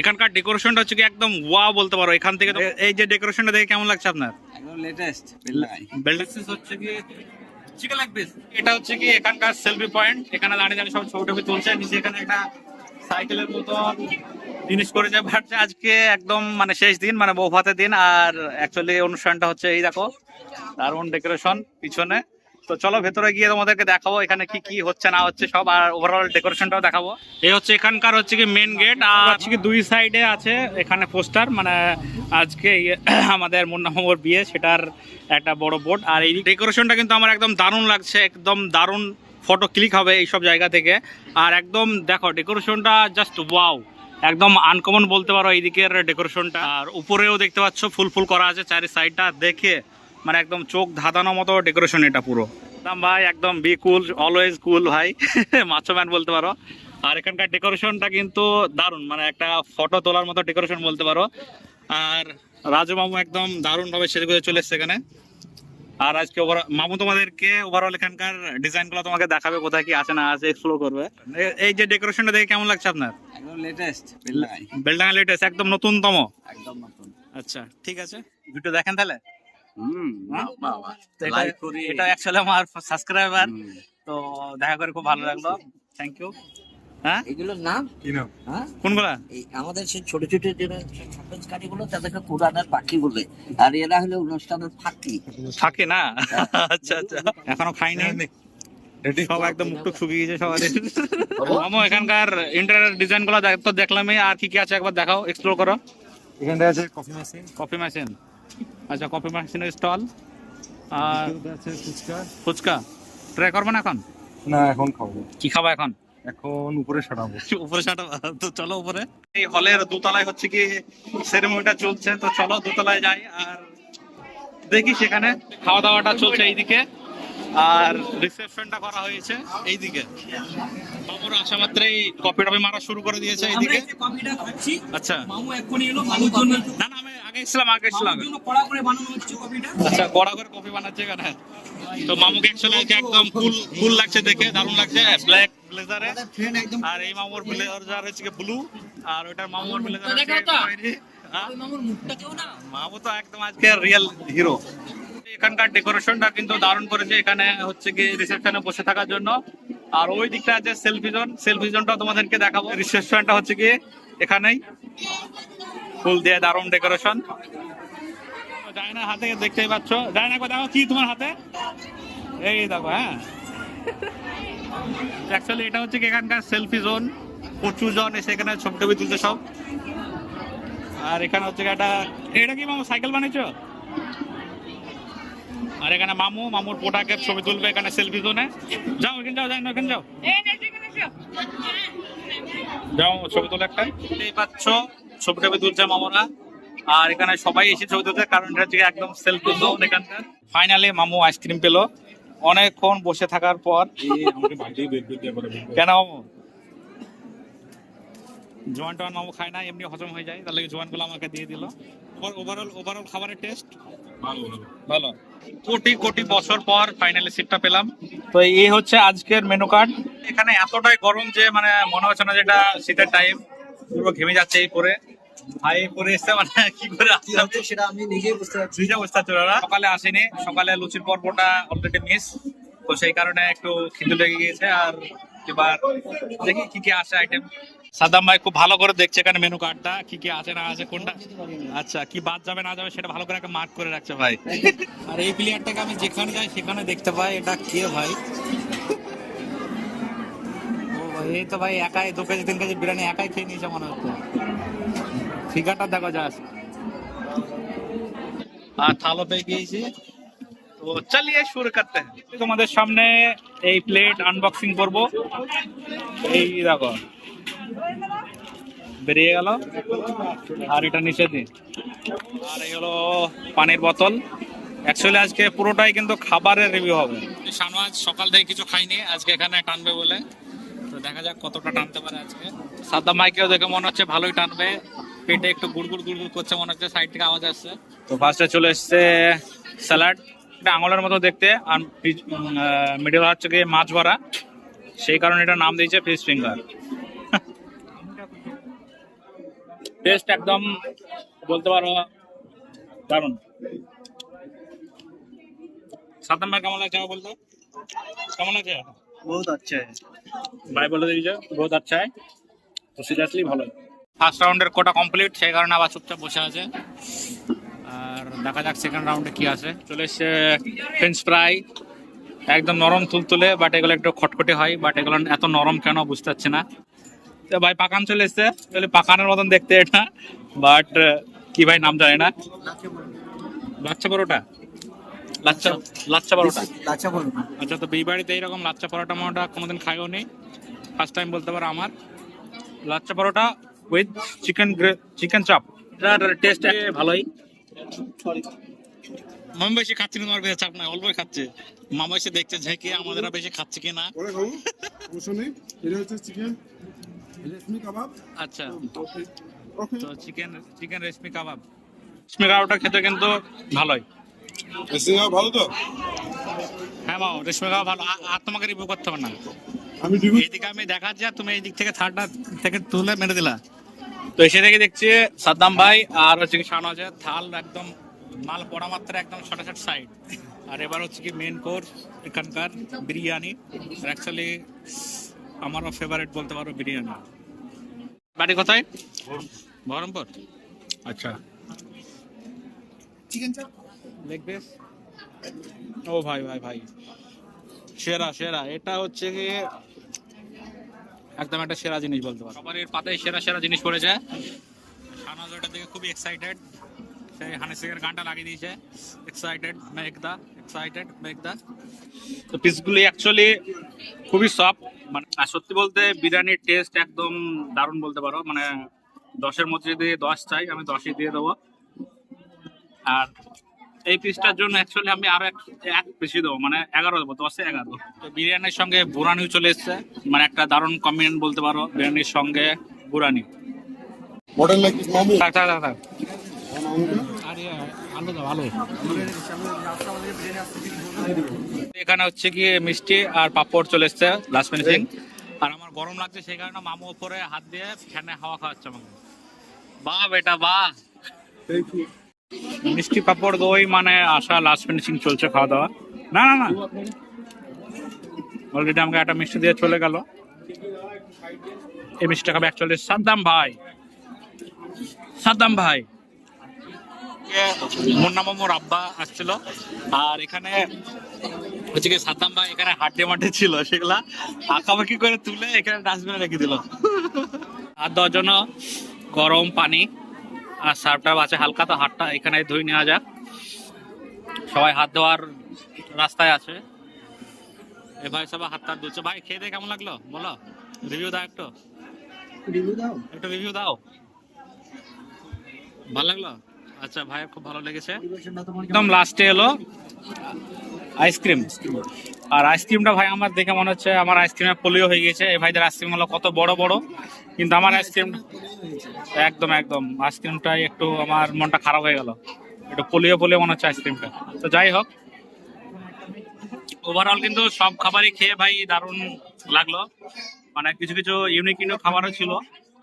এখানকার ডেকোরেশনটা হচ্ছে কি একদম ওয়া বলতে পারো। এখান থেকে এই যে ডেকোরেশনটা দেখে কেমন লাগছে আপনার? একদম লেটেস্ট বেলডাক্সিস হচ্ছে কি চিকেন লাইক দিস এটা হচ্ছে কি এখানকার সেলফি পয়েন্ট এখানে দাঁড়িয়ে দাঁড়িয়ে সব ছবি টবি তুলছে। নিচে এখানে একটা সাইকেলের মতো জিনিস করেছে। বাট আজকে একদম মানে শেষ দিন মানে বউ ভাতের দিন। আর অ্যাকচুয়ালি অনুষ্ঠানটা হচ্ছে এই দেখো দারুণ ডেকোরেশন পিছনে। তো চলো ভেতরে গিয়ে তোমাদেরকে দেখাবো এখানে কি কি হচ্ছে, না হচ্ছে, সব আর ওভারঅল ডেকোরেশনটাও দেখাবো। এই হচ্ছে এখানকার হচ্ছে কি মেন গেট আর হচ্ছে কি দুই সাইডে আছে এখানে পোস্টার মানে আজকে আমাদের মুন্না মামুর বিয়ে, সেটার একটা বড় বোর্ড আর এই ডেকোরেশনটা কিন্তু আমার একদম দারুণ লাগছে, একদম দারুণ ফটো ক্লিক হবে এইসব জায়গা থেকে। আর একদম দেখো ডেকোরেশনটা জাস্ট ওয়াও একদম আনকমন বলতে পারো এইদিকের ডেকোরেশনটা আর উপরেও দেখতে পাচ্ছ, ফুল ফুল করা আছে চারি সাইডটা দেখে মানে একদম চোখ ধাঁধানো মতো ডেকোরেশন এটা পুরো। একদম ভাই একদম বি কুল অলওয়েজ কুল ভাই। মাছো ম্যান বলতে পারো। আর এখানকার ডেকোরেশনটা কিন্তু দারুণ মানে একটা ফটো তোলার মতো ডেকোরেশন বলতে পারো। আর রাজু মামু একদম দারুণ ভাবে সেরে করে চলে এসছে এখানে। আর আজকে মামু তোমাদেরকে ওভারঅল এখানকার ডিজাইনগুলো তোমাকে দেখাবে কোথায় কি আছে না আছে এক্সপ্লোর করবে। এই যে ডেকোরেশনটা দেখে কেমন লাগছে আপনার? একদম লেটেস্ট বেলডাঙ্গা লেটেস্ট একদম নতুনতম? একদম নতুন। আচ্ছা ঠিক আছে। ভিডিও দেখেন তাহলে? এটা- লাইক এটা অ্যাকচুয়ালি আমার সাবস্ক্রাইবার তো দেখা করে খুব ভালো লাগল। থ্যাংক ইউ হ্যাঁ? এগুলোর নাম? হ্যাঁ? কোনগুলা? আমাদের সেই ছোট ছোট যে সাপেজ কাঠিগুলো তাদেরকে কোরআনের পাখি বলে আর এরা হলো অনুষ্ঠানের ফাঁকি। থাকে না? আচ্ছা আচ্ছা। এখনও খাইনি? সব একদম মুখটুক শুকিয়ে গেছে সবাই মামু এখানকার ইন্টারিয়ার ডিজাইনগুলো তো দেখলামই আর কি কি আছে একবার দেখাও এক্সপ্লোর করো। এখানটা আছে কফি মেশিন কফি মেশিন আচ্ছা কপি মেশিনের স্টল আর ফুচকা। ফুচকা ট্রাই করব না এখন? না এখন খাব। কি খাব এখন? এখন উপরে সাটাবো উপরে সাটা তো চলো উপরে। এই হলের দোতলায় হচ্ছে কি সেরেমনিটা চলছে। তো চলো দোতলায় যাই আর দেখি সেখানে খাওয়া দাওয়াটা চলছে এইদিকে। আর রিসেপশনটা করা হয়েছে এইদিকে। মামুর আসা মাত্রই কপি টপি মারা শুরু করে দিয়েছে এইদিকে। আচ্ছা। মামু এক্ষুনি এলো মামুর জন্য না না আমি আগে এসেছিলাম আগে জন্য কড়া করে বানানো হচ্ছে কফিটা আচ্ছা কড়া করে কফি বানাচ্ছে এখানে। তো মামুকে অ্যাকচুয়ালি একদম ফুল কুল লাগছে দেখে দারুণ লাগছে। ব্ল্যাক ব্লেজারে আর এই মামুর ব্লেজার হচ্ছে কি ব্লু আর ওটার মামুর ব্লেজার হচ্ছে খয়েরি। হ্যাঁ? মামুর মুখটা কেউ না। মামু তো একদম আজকে রিয়েল হিরো এখানকার ডেকোরেশনটা কিন্তু দারুণ করেছে। এখানে হচ্ছে কি রিসেপশনে বসে থাকার জন্য। আর ওই দিকটা আছে সেলফি জোন সেলফি জোনটা তোমাদেরকে দেখাবো। রিসেপশনটা হচ্ছে কি এখানেই। ফুল দিয়ে দারুণ ডেকোরেশন ডায়নার হাতে দেখতেই পাচ্ছ। ডায়না দেখো কি তোমার হাতে? এই দেখো হ্যাঁ। অ্যাকচুয়ালি এটা হচ্ছে কি এখানকার সেলফি জোন প্রচুর জন এসে এখানে ছবি টবি তুলতে সব। আর এখানে হচ্ছে একটা এটা কি মামা, সাইকেল বানিয়েছো? আর এখানে মামু মামুর পোটাকে ছবি তুলবে এখানে সেলফি জোনে যাও এখানে যাও যাই না এখানে যাও। যাও ছবি তোলে একটা। এই পাচ্ছ ছবি টবি তুলছে মামুরা। আর এখানে সবাই এসে ছবি তুলছে কারণ এটা হচ্ছে একদম সেলফি জোন এখানকার। ফাইনালি মামু আইসক্রিম পেল। অনেকক্ষণ বসে থাকার পর কেন মামু? জোয়ান টোয়ান মামু খায় না এমনি হজম হয়ে যায়। তাহলে জোয়ানগুলো আমাকে দিয়ে দিল। ওভারঅল ওভারঅল খাবারের টেস্ট ভালো ভালো। কোটি কোটি বছর পর ফাইনালি সিটটা পেলাম। তো এই হচ্ছে আজকের মেনু কার্ড এখানে এতটাই গরম যে মানে মনে হচ্ছে না যেটা শীতের টাইম পুরো ঘেমে যাচ্ছে এই পরে। ভাই পরে এসছে মানে কি করে আসলাম? সেটা আমি নিজেই বুঝতে পারছি। বসতে হচ্ছে ওরা। সকালে আসেনি। সকালে লুচির পর্বটা অলরেডি মিস তো সেই কারণে একটু খিদে লেগে গিয়েছে। আর এবার দেখি কি কি আইটেম ভাই খুব ভালো করে দেখছে এখানে মেনু কার্ডটা কি কি আছে না আছে, কোনটা? আচ্ছা কি বাদ যাবে না যাবে সেটা ভালো করে একটা মার্ক করে রাখছে ভাই। আর এই প্লেয়ারটাকে আমি যেখানে যাই সেখানে দেখতে পাই, এটা কে ভাই? ও ভাই, এই তো ভাই একাই, দু কেজি, তিন কেজি বিরিয়ানি একাই খেয়ে নিয়েছে মনে হচ্ছে। ফিগারটা দেখো যাস আর থালো পেয়ে গিয়েছি। তো চলিয়ে শুরু করতে। তোমাদের সামনে এই প্লেট আনবক্সিং করব। এই দেখো বেরিয়ে গেল। আর এটা নিচে দিন আর এই হলো পানির বোতল। অ্যাকচুয়ালি আজকে পুরোটাই কিন্তু খাবারের রিভিউ হবে। শানওয়াজ সকাল থেকে কিছু খাইনি আজকে এখানে টানবে বলে। তো দেখা যাক কতটা টানতে পারে আজকে। সাদা মাইকেও দেখে মনে হচ্ছে ভালোই টানবে। পেটে একটু গুড়গুড় গুড়গুড় করছে মনে হচ্ছে সাইড থেকে আওয়াজ আসছে। তো ফার্স্টে চলে এসছে স্যালাড এটা আঙুলের মতো দেখতে আর মিডিল হচ্ছে গিয়ে মাছ ভরা। সেই কারণে এটা নাম দিয়েছে ফিশ ফিঙ্গার টেস্ট একদম বলতে পারো দারুণ। সাতাম ভাই কেমন লাগছে বলতো? কেমন লাগছে বহুত আচ্ছা ভাই বলে দিয়েছে বহুত আচ্ছা তো সিরিয়াসলি ভালো ফার্স্ট রাউন্ডের কোটা কমপ্লিট সেই কারণে আবার চুপচাপ বসে আছে। আর দেখা যাক সেকেন্ড রাউন্ডে কি আছে চলে এসছে ফ্রেঞ্চ ফ্রাই একদম নরম তুলতুলে বাট এগুলো একটু খটখটে হয় বাট এগুলো এত নরম কেন বুঝতে পারছি না। তো ভাই পাকান চলে এসছে। তাহলে পাকানের মতন দেখতে এটা বাট কি ভাই নাম জানি না? লাচ্ছা পরোটা? লাচ্ছা লাচ্ছা পরোটা? লাচা বলুন আচ্ছা তো বিয়ে বাড়িতে এইরকম লাচ্চা পরোটা মরোটা কোনোদিন খাইও নি। ফার্স্ট টাইম বলতে পারো আমার। Lachha paratha with chicken chicken chaap taste ভালোই। মামা বেশি খাচ্ছি না তোমার চাপ নাই অল্পই খাচ্ছে। মামা এসে দেখছে ঝেঁকে আমাদের আর বেশি খাচ্ছে এটা হচ্ছে চিকেন রেশমি কাবাব। আচ্ছা। তো চিকেন চিকেন রেশমি কাবাব। রেশমি কাবাবটা খেতে কিন্তু ভালোই। রেশমি কাবাব ভালো তো? হ্যাঁ মামা রেশমি কাবাব ভালো। আর- তোমাকে রিভিউ করতে হবে না। আমি রিভিউ এইদিকে আমি দেখাচ্ছি আর তুমি এই দিক থেকে থার্ডটা থেকে তুলে মেরে দিলা। তো এসে থেকে দেখছি সাদ্দাম ভাই আর হচ্ছে কি শাহনাজে থাল একদম মাল পড়া মাত্র একদম শর্ট সাইড আর এবার হচ্ছে কি মেন কোর্স এখানকার বিরিয়ানি। অ্যাকচুয়ালি আমারও ফেভারিট বলতে পারো বিরিয়ানি। বাড়ি কোথায়? বহরমপুর। আচ্ছা। চিকেন চাপ লেগ পিস ও ভাই ভাই ভাই। সেরা সেরা। এটা হচ্ছে কি একদম একটা সেরা জিনিস বলতে পারো। সবারই পাতায় সেরা সেরা জিনিস পড়েছে। শাহনাজ ওটা দেখে খুবই এক্সাইটেড সেই হানি সিংয়ের গানটা লাগিয়ে দিয়েছে। এক্সাইটেড মেঘদা এক্সাইটেড মেঘদা। তো পিসগুলি অ্যাকচুয়ালি খুবই সফট মানে আর সত্যি বলতে বিরিয়ানির টেস্ট একদম দারুণ বলতে পারো। মানে দশের মধ্যে যদি দশ চাই আমি দশই দিয়ে দেবো। আর এই পিসটার জন্য অ্যাকচুয়ালি আমি আরও এক বেশি দেবো মানে এগারো দেবো দশে এগারো। তো বিরিয়ানির সঙ্গে বুরানিও চলে এসছে মানে একটা দারুণ কম্বিনেশন বলতে পারো বিরিয়ানির সঙ্গে বুরানি থাক থাক থাক থাক। এখানে হচ্ছে কি মিষ্টি আর পাপড় চলে এসছে লাস্ট ফিনিশিং আর আমার গরম লাগছে সেই কারণে মামু উপরে হাত দিয়ে ফ্যানে হাওয়া খাওয়াচ্ছে আমাকে। বাহ বেটা বা থ্যাংক ইউ মিষ্টি পাপড়, দই মানে আসা লাস্ট ফিনিশিং চলছে খাওয়া দাওয়া না না না। অলরেডি আমাকে একটা মিষ্টি দিয়ে চলে গেল। এই মিষ্টিটা খাবে অ্যাকচুয়ালি সাদ্দাম ভাই। সাদ্দাম ভাই। মুন্না মামুর আব্বা আসছিল। আর এখানে হচ্ছে কি সাদ্দাম ভাই এখানে হাড্ডে মাঠে ছিল সেগুলা। আঁকাবাকি করে তুলে এখানে ডাস্টবিনে রেখে দিল। আর জন্য গরম পানি। আর সার্ফটা আছে হালকা তো হাতটা এখানে ধুই নেওয়া যাক। সবাই হাত ধোয়ার রাস্তায় আছে। এ ভাই সবাই হাত টাত ধুচ্ছে। ভাই খেয়ে দিয়ে কেমন লাগল? বলো রিভিউ দাও একটু। রিভিউ দাও? একটু রিভিউ দাও। ভালো লাগল? আচ্ছা ভাই খুব ভালো লেগেছে। একদম লাস্টে এলো। আইসক্রিম আর আইসক্রিমটা ভাই আমার দেখে মনে হচ্ছে আমার আইসক্রিমের পোলিও হয়ে গেছে। এই ভাইদের আইসক্রিম হলো কত বড় বড়, কিন্তু আমার আইসক্রিম একদম একদম। আইসক্রিমটাই একটু আমার মনটা খারাপ হয়ে গেল। একটু পোলিও পোলিও মনে হচ্ছে আইসক্রিমটা। তো যাই হোক ওভারঅল কিন্তু সব খাবারই খেয়ে ভাই দারুণ লাগল। মানে কিছু কিছু ইউনিক ইউনিক খাবারও ছিল।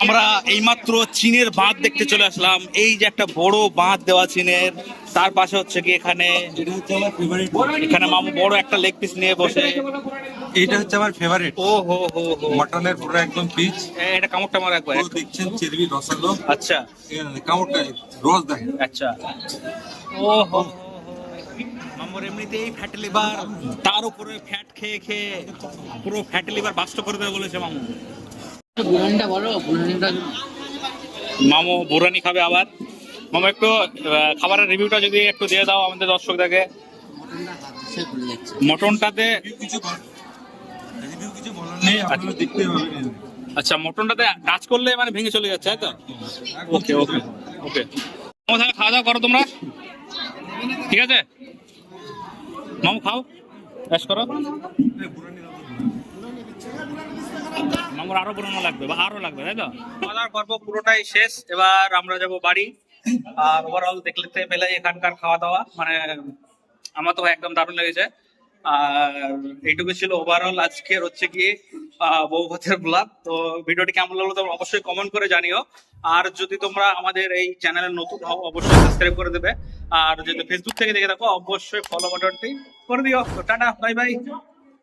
আমরা এইমাত্র চীনের বাঁধ দেখতে চলে আসলাম। এই যে একটা বড় বাঁধ দেওয়া চীনের তার পাশে হচ্ছে কি এখানে এখানে মামু বড় একটা লেগ পিস নিয়ে বসে। এটা হচ্ছে আমার ফেভারিট ও হো হো হো। মটনের পুরো একদম পিচ এটা কামড়টা মার একবার। দেখছেন চেরবি রসালো। আচ্ছা। কামড়টা রস দেখেন আচ্ছা। ও হো মামুর এমনিতেই ফ্যাট লিভার তার উপরে ফ্যাট খেয়ে খেয়ে পুরো ফ্যাট লিভার বাস্ট করে দেবে বলেছে মামু। বুড়ানিটা বলো বুড়ানিটা মামু বুরানি খাবে আবার। মামু একটু খাবারের রিভিউটা যদি একটু দিয়ে দাও আমাদের দর্শকদেরকে। মটনটাতে কিছু রিভিউ কিছু বলার নেই আপনারা দেখতে পাবেন আচ্ছা মটনটাতে টাচ করলে মানে ভেঙে চলে যাচ্ছে তাই তো? ওকে ওকে ওকে। মামু তাহলে খাওয়া দাওয়া করো তোমরা। ঠিক আছে? মামু খাও। বেশ করো। মামুর আরও পুরনো লাগবে, বা আরও লাগবে, তাই তো? খাওয়া দাওয়ার পর্ব পুরোটাই শেষ। এবার আমরা যাব বাড়ি। আর ওভারঅল দেখতে পেলে এখানকার খাওয়া দাওয়া মানে আমার তো একদম দারুণ লেগেছে। আর এইটুকু ছিল ওভারঅল আজকের হচ্ছে কি বৌভাতের ব্লগ তো ভিডিওটি কেমন লাগল তোমরা অবশ্যই কমেন্ট করে জানিও। আর যদি তোমরা আমাদের এই চ্যানেলে নতুন হও, অবশ্যই সাবস্ক্রাইব করে দেবে। আর যদি ফেসবুক থেকে দেখে থাকো, অবশ্যই ফলো বাটনটি করে দিও। Tata bye bye